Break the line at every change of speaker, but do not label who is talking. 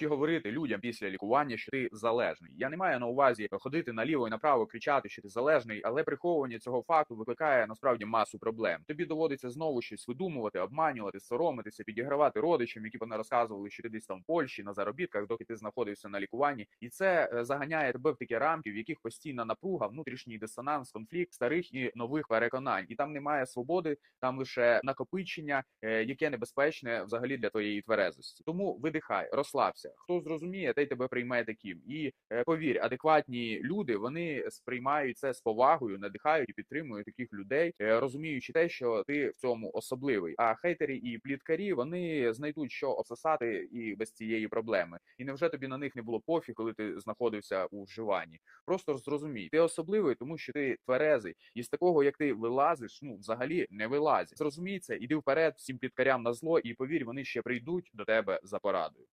чи говорити людям після лікування, що ти залежний. Я не маю на увазі ходити наліво і направо, кричати, що ти залежний, але приховування цього факту викликає насправді масу проблем. Тобі доводиться знову щось видумувати, обманювати, соромитися, підігравати родичам, які вони розказували, що ти десь там в Польщі на заробітках, доки ти знаходився на лікуванні, і це е, заганяє тебе в такі рамки, в яких постійна напруга, внутрішній дисонанс, конфлікт старих і нових переконань, і там немає свободи, там лише накопичення, е, яке небезпечне взагалі для твоєї тверезості. Тому видихай, розслабся. Хто зрозуміє, той тебе прийме таким. І е, повір, адекватні люди вони сприймають це з повагою, надихають і підтримують таких людей, е, розуміючи те, що ти в цьому особливий. А хейтери і пліткарі вони знайдуть, що обсосати і без цієї проблеми. І невже тобі на них не було пофіг, коли ти знаходився у вживанні? Просто зрозумій, ти особливий, тому що ти тверезий, і з такого, як ти вилазиш, ну взагалі не вилазь. Зрозумій це, іди вперед всім пліткарям на зло, і повір, вони ще прийдуть до тебе за порадою.